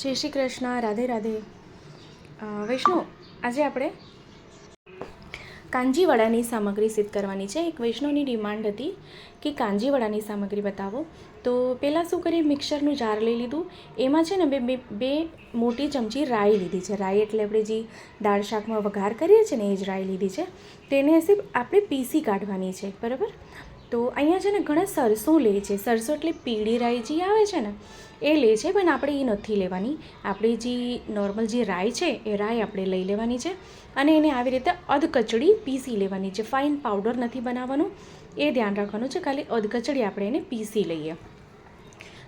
જય શ્રી કૃષ્ણ, રાધે રાધે. વૈષ્ણવ આજે આપણે કાંજીવાડાની સામગ્રી સિદ્ધ કરવાની છે. એક વૈષ્ણવની ડિમાન્ડ હતી કે કાંજીવાડાની સામગ્રી બતાવો. તો પહેલાં શું કરીએ? મિક્સરનું જાર લઈ લીધું. એમાં છે ને બે બે મોટી ચમચી રાઈ લીધી છે. રાઈ એટલે આપણે જે દાળ શાકમાં વઘાર કરીએ છીએ ને એ જ રાઈ લીધી છે. તેને આપણે પીસી કાઢવાની છે. બરાબર? તો અહીંયા છે ને ઘણા સરસો લે છે. સરસો એટલે પીળી રાઈ જે આવે છે ને, એ લે છે, પણ આપણે એ નથી લેવાની. આપણી જે નોર્મલ જે રાઈ છે, એ રાઈ આપણે લઈ લેવાની છે અને એને આવી રીતે અધકચડી પીસી લેવાની છે. ફાઇન પાવડર નથી બનાવવાનું. એ ધ્યાન રાખવાનું છે, ખાલી અધકચડી આપણે એને પીસી લઈએ.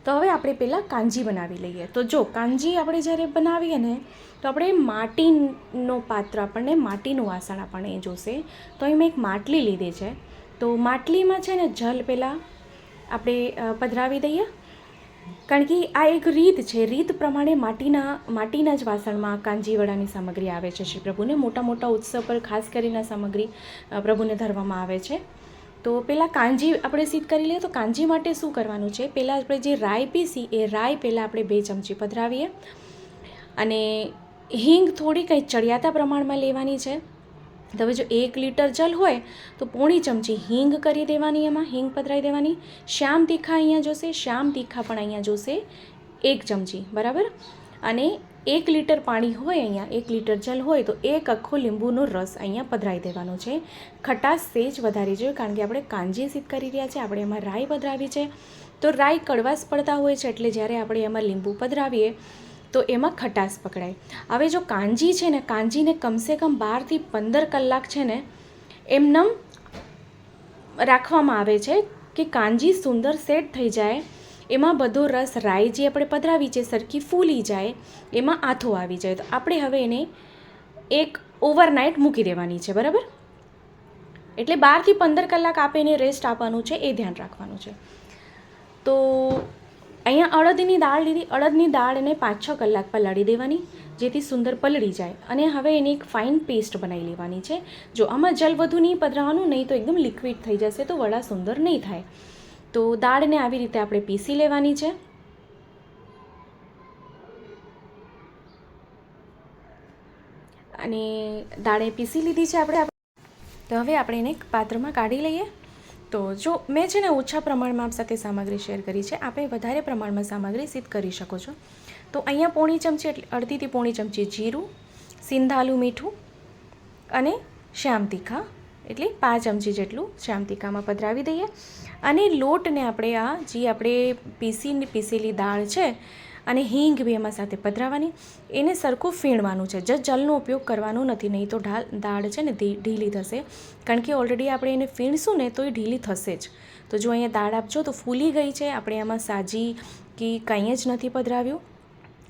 તો હવે આપણે પહેલાં કાંજી બનાવી લઈએ. તો જો, કાંજી આપણે જ્યારે બનાવીએ ને, તો આપણે માટીનો પાત્ર આપણને, માટીનું વાસણ આપણને જોશે. તો અહીં મેં એક માટલી લીધી છે. તો માટલીમાં છે ને જલ પહેલાં આપણે પધરાવી દઈએ. કારણ કે આ એક રીત છે. રીત પ્રમાણે માટીના માટીના જ વાસણમાં કાંજીવડાની સામગ્રી આવે છે શ્રી પ્રભુને. મોટા મોટા ઉત્સવ પર ખાસ કરીને સામગ્રી પ્રભુને ધરવામાં આવે છે. તો પહેલાં કાંજી આપણે સિદ્ધ કરી લઈએ તો કાંજી માટે શું કરવાનું છે? પહેલાં આપણે જે રાઈ પીસી એ રાઈ પહેલાં આપણે બે ચમચી પધરાવીએ. અને હિંગ થોડી કંઈ ચડિયાતા પ્રમાણમાં લેવાની છે. તો હવે જો એક લીટર જલ હોય, તો પોણી ચમચી હિંગ કરી દેવાની એમાં, હિંગ પધરાવી દેવાની. શ્યામ તીખા અહીંયા જોશે, શ્યામ તીખા પણ અહીંયા જોશે એક ચમચી, બરાબર? અને એક લીટર પાણી હોય અહીંયા, એક લીટર જલ હોય, તો એક આખો લીંબુનો રસ અહીંયા પધરાવી દેવાનો છે. ખટાશ સેજ વધારી જોઈએ, કારણ કે આપણે કાંજી સિદ્ધ કરી રહ્યા છે આપણે એમાં રાઈ પધરાવી છે. તો રાઈ કડવાશ પડતા હોય છે, એટલે જ્યારે આપણે એમાં લીંબુ પધરાવીએ તો એમાં ખટાશ પકડાય. હવે જો કાંજી છે ને કાંજીને કમસે કમ બારથી પંદર કલાક છે ને, એમનેમ રાખવામાં આવે છે કે કાંજી સુંદર સેટ થઈ જાય, એમાં બધો રસ રાઈ જે આપણે પધરાવી છે સરખી ફૂલી જાય, એમાં આથો આવી જાય. તો આપણે હવે એને એક ઓવરનાઇટ મૂકી દેવાની છે, બરાબર? એટલે બારથી પંદર કલાક આપે એને રેસ્ટ આપવાનું છે, એ ધ્યાન રાખવાનું છે. તો અહીંયા અડદની દાળ લીધી. અડદની દાળ એને પાંચ છ કલાક પલાળી દેવાની, જેથી સુંદર પલળી જાય. અને હવે એની એક ફાઇન પેસ્ટ બનાવી લેવાની છે. જો આમાં જલ વધુ નહીં પધરાવાનું, નહીં તો એકદમ લિક્વિડ થઈ જશે, તો વડા સુંદર નહીં થાય. તો દાળને આવી રીતે આપણે પીસી લેવાની છે. અને દાળે પીસી લીધી છે આપણે. તો હવે આપણે એને એક પાત્રમાં કાઢી લઈએ. તો જો મેં છે ને ઓછા પ્રમાણમાં આપ સાથે સામગ્રી શેર કરી છે આપણે વધારે પ્રમાણમાં સામગ્રી સિદ્ધ કરી શકો છો. તો અહીંયા પોણી ચમચી એટલે અડધીથી પોણી ચમચી જીરું, સિંધાલું મીઠું અને શ્યામ તીખા, એટલે પાંચ ચમચી જેટલું શ્યામ તીખામાં પધરાવી દઈએ. અને લોટને આપણે આ જે આપણે પીસીને, પીસેલી દાળ છે અને હિંગ બી એમાં સાથે પધરાવવાની એને સરખું ફીણવાનું છે. જ જલનો ઉપયોગ કરવાનો નથી, નહીં તો ઢાલ, દાળ છે ને ઢીલી થશે. કારણ કે ઓલરેડી આપણે એને ફીણશું ને તો એ ઢીલી થશે જ. તો જો અહીંયા દાળ આપજો તો ફૂલી ગઈ છે. આપણે એમાં સાજી કે કંઈ જ નથી પધરાવ્યું.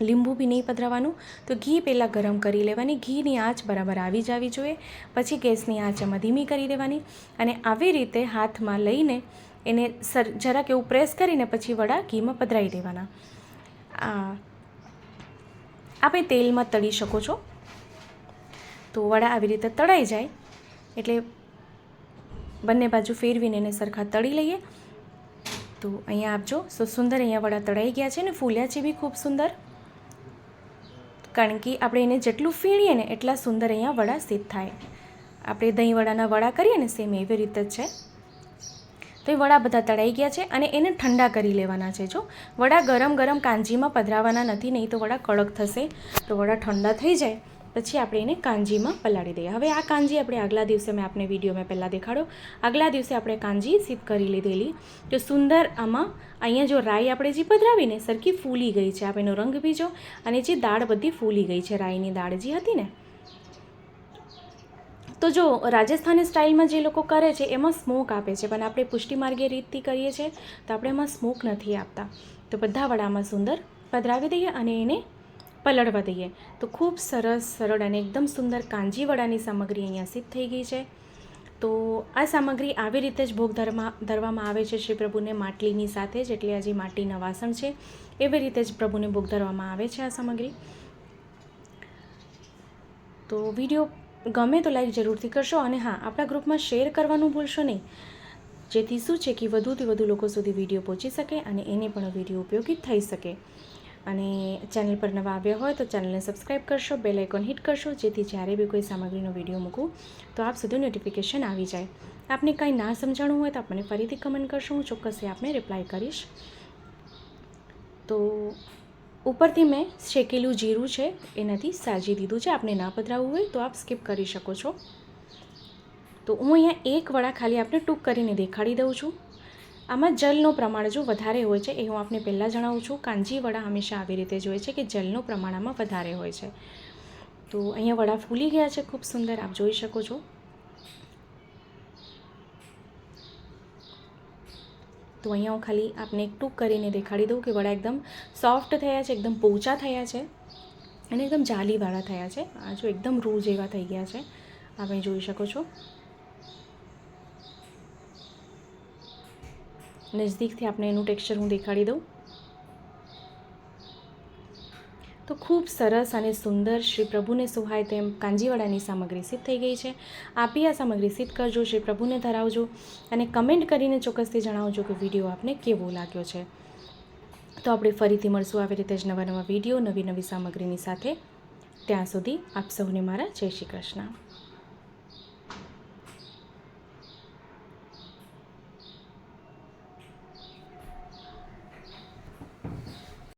લીંબુ બી નહીં પધરાવવાનું તો ઘી પહેલાં ગરમ કરી લેવાની. ઘીની આંચ બરાબર આવી જવી જોઈએ. પછી ગેસની આંચ એમાં ધીમી કરી દેવાની. અને આવી રીતે હાથમાં લઈને એને સર, જરાક એવું પ્રેસ કરીને પછી વડા ઘીમાં પધરાવી દેવાના. આ, આપણે તેલમાં તળી શકો છો. તો વડા આવી રીતે તળાઈ જાય, એટલે બંને બાજુ ફેરવીને એને સરખા તળી લઈએ. તો અહીંયા આપજો સો સુંદર અહીંયા વડા તળાઈ ગયા છે ને, ફૂલ્યા છે બી ખૂબ સુંદર. કારણ કે આપણે એને જેટલું ફીણીએ ને, એટલા સુંદર અહીંયા વડા સિદ્ધ થાય. આપણે દહીં વડાના વડા કરીએ ને, સેમ એવી રીતે જ છે. તો એ વડા બધા તળાઈ ગયા છે અને એને ઠંડા કરી લેવાના છે, જો. વડા ગરમ ગરમ કાંજીમાં પધરાવાના નથી, નહીં તો વડા કડક થશે. તો વડા ઠંડા થઈ જાય, પછી આપણે એને કાંજીમાં પલાળી દઈએ. હવે આ કાંજી આપણે આગલા દિવસે મેં આપને વીડિયો મેં પહેલાં દેખાડો આગલા દિવસે આપણે કાંજી સિદ્ધ કરી લીધેલી. તો સુંદર આમાં અહીંયા જો રાઈ આપણે જે પધરાવીને સરખી ફૂલી ગઈ છે આપણે એનો રંગ બીજો અને જે દાળ બધી ફૂલી ગઈ છે, રાઈની દાળ જે હતી ને તો જો રાજસ્થાની સ્ટાઇલમાં જે લોકો કરે છે, એમાં સ્મોક આપે છે. પણ આપણે પુષ્ટિમાર્ગીય રીતથી કરીએ છીએ, તો આપણે એમાં સ્મોક નથી આપતા. તો બધા વડામાં સુંદર પધરાવી દઈએ અને એને પલળવા દઈએ. તો ખૂબ સરસ, સરળ અને એકદમ સુંદર કાંજી વડાની સામગ્રી અહીંયા સિદ્ધ થઈ ગઈ છે. તો આ સામગ્રી આવી રીતે જ ભોગ ધરવા ધરવામાં આવે છે શ્રી પ્રભુને માટલીની સાથે જ એટલે આ માટીના વાસણ છે, એવી રીતે જ પ્રભુને ભોગ ધરવામાં આવે છે આ સામગ્રી. તો વીડિયો ગમે તો લાઈક જરૂરથી કરશો અને હા, આપણા ગ્રુપમાં શેર કરવાનું ભૂલશો નહીં. જેથી શું છે કે વધુથી વધુ લોકો સુધી વીડિયો પહોંચી શકે અને એને પણ વીડિયો ઉપયોગી થઈ શકે. અને ચેનલ પર નવા આવ્યા હોય તો ચેનલને સબસ્ક્રાઈબ કરશો બેલ આઇકોન હિટ કરશો, જેથી જ્યારે બી કોઈ સામગ્રીનો વીડિયો મૂકું, તો આપ સુધી નોટિફિકેશન આવી જાય. આપને કંઈ ના સમજાણું હોય તો આપ મને ફરીથી કમેન્ટ કરશો, હું ચોક્કસથી આપને રિપ્લાય કરીશ. તો ઉપરથી મેં શેકેલું જીરું છે, એનાથી સાજી દીધું છે. આપને ના પધરાવવું હોય તો આપ સ્કીપ કરી શકો છો. તો હું અહીંયા એક વડા ખાલી આપને ટૂંક કરીને દેખાડી દઉં છું. આમાં જલનું પ્રમાણ જો વધારે હોય છે એ હું આપને પહેલાં જણાવું છું. કાંજી વડા હંમેશા આવી રીતે જ હોય છે કે જલનું પ્રમાણ આમાં વધારે હોય છે. તો અહીંયા વડા ફૂલી ગયા છે, ખૂબ સુંદર, આપ જોઈ શકો છો. તો અહીંયા હું ખાલી આપને એક ટૂંક કરીને દેખાડી દઉં કે વડા એકદમ સોફ્ટ થયા છે, એકદમ પોચા થયા છે અને એકદમ જાલીવાળા થયા છે. આ જો એકદમ રૂ જેવા થઈ ગયા છે. આપણે જોઈ શકો છો. નજદીકથી આપણે એનું ટેક્સચર હું દેખાડી દઉં તો ખૂબ સરસ અને સુંદર શ્રી પ્રભુને સુહાય તેમ કાંજીવાડાની સામગ્રી સિદ્ધ થઈ ગઈ છે. આપી આ સામગ્રી સિદ્ધ કરજો, શ્રી પ્રભુને ધરાવજો અને કમેન્ટ કરીને ચોક્કસથી જણાવજો કે વીડિયો આપને કેવો લાગ્યો છે. તો આપણે ફરીથી મળશું આવી રીતે જ નવા નવા વીડિયો, નવી નવી સામગ્રીની સાથે. ત્યાં સુધી આપ સૌને મારા જય શ્રી કૃષ્ણ.